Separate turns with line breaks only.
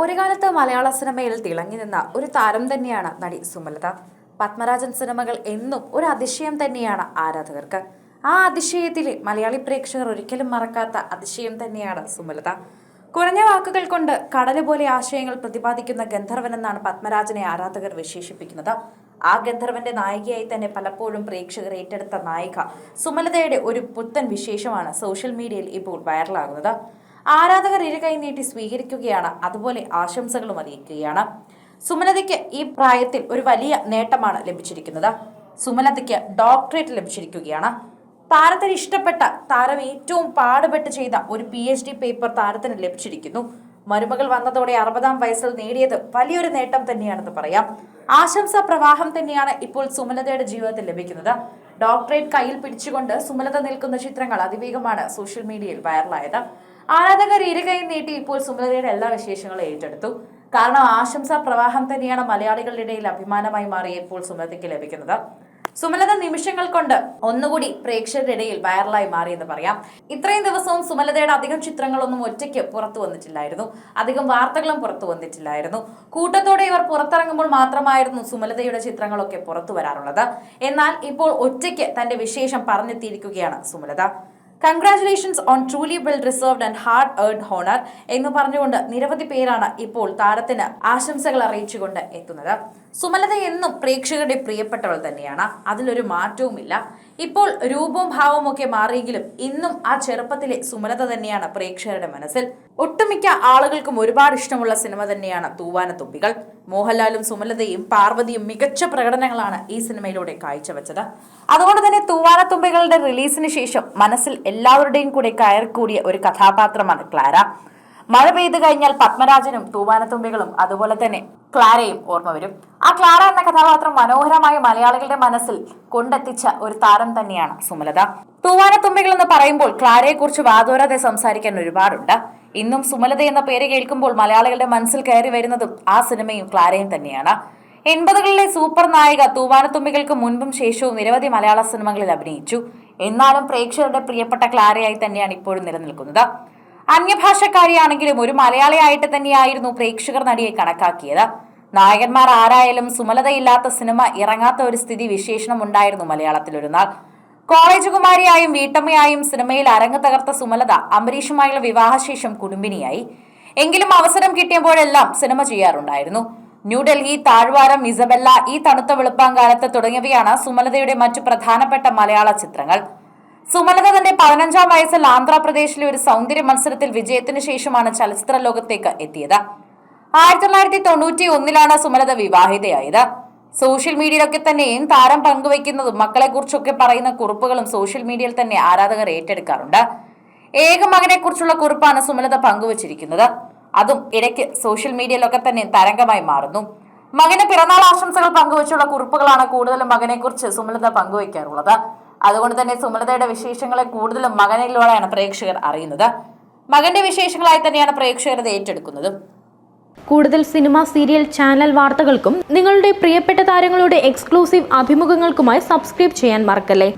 ഒരു കാലത്ത് മലയാള സിനിമയിൽ തിളങ്ങി നിന്ന ഒരു താരം തന്നെയാണ് നടി സുമലത. പത്മരാജൻ സിനിമകൾ എന്നും ഒരു അതിശയം തന്നെയാണ് ആരാധകർക്ക്. ആ അതിശയത്തിൽ മലയാളി പ്രേക്ഷകർ ഒരിക്കലും മറക്കാത്ത അതിശയം തന്നെയാണ് സുമലത. കുറഞ്ഞ വാക്കുകൾ കൊണ്ട് കടൽ പോലെ ആശയങ്ങൾ പ്രതിപാദിക്കുന്ന ഗന്ധർവൻ എന്നാണ് പത്മരാജനെ ആരാധകർ വിശേഷിപ്പിക്കുന്നത്. ആ ഗന്ധർവന്റെ നായികയായി തന്നെ പലപ്പോഴും പ്രേക്ഷകർ ഏറ്റെടുത്ത നായിക സുമലതയുടെ ഒരു പുത്തൻ വിശേഷമാണ് സോഷ്യൽ മീഡിയയിൽ ഇപ്പോൾ വൈറലാകുന്നത്. ആരാധകർ ഇരുകൈ നീട്ടി സ്വീകരിക്കുകയാണ്. അതുപോലെ ആശംസകളും അറിയിക്കുകയാണ് സുമലതയ്ക്ക് ഈ പ്രായത്തിൽ ഒരു വലിയ നേട്ടമാണ് ലഭിച്ചിരിക്കുന്നത്. സുമലതയ്ക്ക് ഡോക്ടറേറ്റ് ലഭിച്ചിരിക്കുകയാണ്. താരത്തിന് ഇഷ്ടപ്പെട്ട താരം ഏറ്റവും പാടുപെട്ട് ചെയ്ത ഒരു പി എച്ച് ഡി പേപ്പർ താരത്തിന് ലഭിച്ചിരിക്കുന്നു. മരുമകൾ വന്നതോടെ അറുപതാം വയസ്സിൽ നേടിയത് വലിയൊരു നേട്ടം തന്നെയാണെന്ന് പറയാം. ആശംസാ പ്രവാഹം തന്നെയാണ് ഇപ്പോൾ സുമലതയുടെ ജീവിതത്തിൽ ലഭിക്കുന്നത്. ഡോക്ടറേറ്റ് കയ്യിൽ പിടിച്ചുകൊണ്ട് സുമലത നിൽക്കുന്ന ചിത്രങ്ങൾ അതിവേഗമാണ് സോഷ്യൽ മീഡിയയിൽ വൈറലായത്. ആരാധകർ ഇരുകൈ നീട്ടി ഇപ്പോൾ സുമലതയുടെ എല്ലാ വിശേഷങ്ങളും ഏറ്റെടുത്തു. കാരണം ആശംസാ പ്രവാഹം തന്നെയാണ് മലയാളികളുടെ ഇടയിൽ അഭിമാനമായി മാറിയ ഇപ്പോൾ സുമലതയ്ക്ക് ലഭിക്കുന്നത്. സുമലത നിമിഷങ്ങൾ കൊണ്ട് ഒന്നുകൂടി പ്രേക്ഷകരുടെ ഇടയിൽ വൈറലായി മാറിയെന്ന് പറയാം. ഇത്രയും ദിവസവും സുമലതയുടെ അധികം ചിത്രങ്ങളൊന്നും ഒറ്റയ്ക്ക് പുറത്തു വന്നിട്ടില്ലായിരുന്നു. അധികം വാർത്തകളും പുറത്തു വന്നിട്ടില്ലായിരുന്നു. കൂട്ടത്തോടെ ഇവർ പുറത്തിറങ്ങുമ്പോൾ മാത്രമായിരുന്നു സുമലതയുടെ ചിത്രങ്ങളൊക്കെ പുറത്തു വരാറുള്ളത്. എന്നാൽ ഇപ്പോൾ ഒറ്റയ്ക്ക് തന്റെ വിശേഷം പറഞ്ഞെത്തിയിരിക്കുകയാണ് Sumalatha. Congratulations on truly well reserved and hard earned honour എന്ന് പറഞ്ഞുകൊണ്ട് നിരവധി പേരാണ് ഇപ്പോൾ താരത്തിന് ആശംസകൾ അറിയിച്ചുകൊണ്ട് എത്തുന്നത്. സുമലത എന്നും പ്രേക്ഷകരുടെ പ്രിയപ്പെട്ടവൾ തന്നെയാണ്. അതിലൊരു മാറ്റവുമില്ല. ഇപ്പോൾ രൂപവും ഭാവവും ഒക്കെ മാറിയെങ്കിലും ഇന്നും ആ ചെറുപ്പത്തിലെ സുമലത തന്നെയാണ് പ്രേക്ഷകരുടെ മനസ്സിൽ. ഒട്ടുമിക്ക ആളുകൾക്കും ഒരുപാട് ഇഷ്ടമുള്ള സിനിമ തന്നെയാണ് തൂവാനത്തുമ്പികൾ മോഹൻലാലും സുമലതയും പാർവതിയും മികച്ച പ്രകടനങ്ങളാണ് ഈ സിനിമയിലൂടെ കാഴ്ചവെച്ചത്. അതുകൊണ്ട് തന്നെ തൂവാനത്തുമ്പികളുടെ റിലീസിന് ശേഷം മനസ്സിൽ എല്ലാവരുടെയും കൂടെ കയറിക്കൂടിയ ഒരു കഥാപാത്രമാണ് ക്ലാര. മഴ പെയ്തു കഴിഞ്ഞാൽ പത്മരാജനും തൂവാനത്തുമ്പികളും അതുപോലെ തന്നെ ക്ലാരയും ഓർമ്മ വരും. ആ ക്ലാര എന്ന കഥാപാത്രം മനോഹരമായി മലയാളികളുടെ മനസ്സിൽ കൊണ്ടെത്തിച്ച ഒരു താരം തന്നെയാണ് സുമലത. തൂവാനത്തുമ്പികൾ എന്ന് പറയുമ്പോൾ ക്ലാരയെക്കുറിച്ച് വാതോരാതെ സംസാരിക്കാൻ ഒരുപാടുണ്ട്. ഇന്നും സുമലത എന്ന പേര് കേൾക്കുമ്പോൾ മലയാളികളുടെ മനസ്സിൽ കയറി വരുന്നതും ആ സിനിമയും ക്ലാരയും തന്നെയാണ്. എൺപതുകളിലെ സൂപ്പർ നായിക തൂവാനത്തുമ്പികൾക്ക് മുൻപും ശേഷവും നിരവധി മലയാള സിനിമകളിൽ അഭിനയിച്ചു. എന്നാലും പ്രേക്ഷകരുടെ പ്രിയപ്പെട്ട ക്ലാരയായി തന്നെയാണ് ഇപ്പോഴും നിലനിൽക്കുന്നത്. അന്യഭാഷക്കാരിയാണെങ്കിലും ഒരു മലയാളിയായിട്ട് തന്നെയായിരുന്നു പ്രേക്ഷകർ നടിയെ കണക്കാക്കിയത്. നായകന്മാർ ആരായാലും സുമലതയില്ലാത്ത സിനിമ ഇറങ്ങാത്ത ഒരു സ്ഥിതി വിശേഷണം ഉണ്ടായിരുന്നു മലയാളത്തിൽ ഒരു നാൾ. കോളേജ് കുമാരിയായും വീട്ടമ്മയായും സിനിമയിൽ അരങ്ങ് തകർത്ത സുമലത അംബരീഷുമായുള്ള വിവാഹശേഷം കുടുംബിനിയായി എങ്കിലും അവസരം കിട്ടിയപ്പോഴെല്ലാം സിനിമ ചെയ്യാറുണ്ടായിരുന്നു. ന്യൂഡൽഹി താഴ്വാരം ഇസബെല്ല ഈ തണുത്ത വെളുപ്പാങ്കാലത്ത് തുടങ്ങിയവയാണ് സുമലതയുടെ മറ്റു പ്രധാനപ്പെട്ട മലയാള ചിത്രങ്ങൾ. സുമലത തന്റെ പതിനഞ്ചാം വയസ്സിൽ ആന്ധ്രാപ്രദേശിലെ ഒരു സൗന്ദര്യ മത്സരത്തിൽ വിജയത്തിന് ശേഷമാണ് ചലച്ചിത്ര ലോകത്തേക്ക് എത്തിയത്. ആയിരത്തി തൊള്ളായിരത്തി തൊണ്ണൂറ്റി ഒന്നിലാണ് സുമലത വിവാഹിതയായത്. സോഷ്യൽ മീഡിയയിലൊക്കെ തന്നെയും താരം പങ്കുവയ്ക്കുന്നതും മക്കളെ കുറിച്ചൊക്കെ പറയുന്ന കുറിപ്പുകളും സോഷ്യൽ മീഡിയയിൽ തന്നെ ആരാധകർ ഏറ്റെടുക്കാറുണ്ട്. ഏക മകനെ കുറിച്ചുള്ള കുറിപ്പാണ് സുമലത പങ്കുവച്ചിരിക്കുന്നത്. അതും ഇടയ്ക്ക് സോഷ്യൽ മീഡിയയിലൊക്കെ തന്നെ തരംഗമായി മാറുന്നു. മകന് പിറന്നാൾ ആശംസകൾ പങ്കുവച്ചുള്ള കുറിപ്പുകളാണ് കൂടുതലും മകനെക്കുറിച്ച് സുമലത പങ്കുവയ്ക്കാറുള്ളത്. അതുകൊണ്ട് തന്നെ സുമലതയുടെ വിശേഷങ്ങളെ കൂടുതലും മകനിലൂടെയാണ് പ്രേക്ഷകർ അറിയുന്നത്. മകന്റെ വിശേഷങ്ങളായി തന്നെയാണ് പ്രേക്ഷകർ ഇത് ഏറ്റെടുക്കുന്നത്.
കൂടുതൽ സിനിമ സീരിയൽ ചാനൽ വാർത്തകൾക്കും നിങ്ങളുടെ പ്രിയപ്പെട്ട താരങ്ങളുടെ എക്സ്ക്ലൂസീവ് അഭിമുഖങ്ങൾക്കുമായി സബ്സ്ക്രൈബ് ചെയ്യാൻ മറക്കല്ലേ?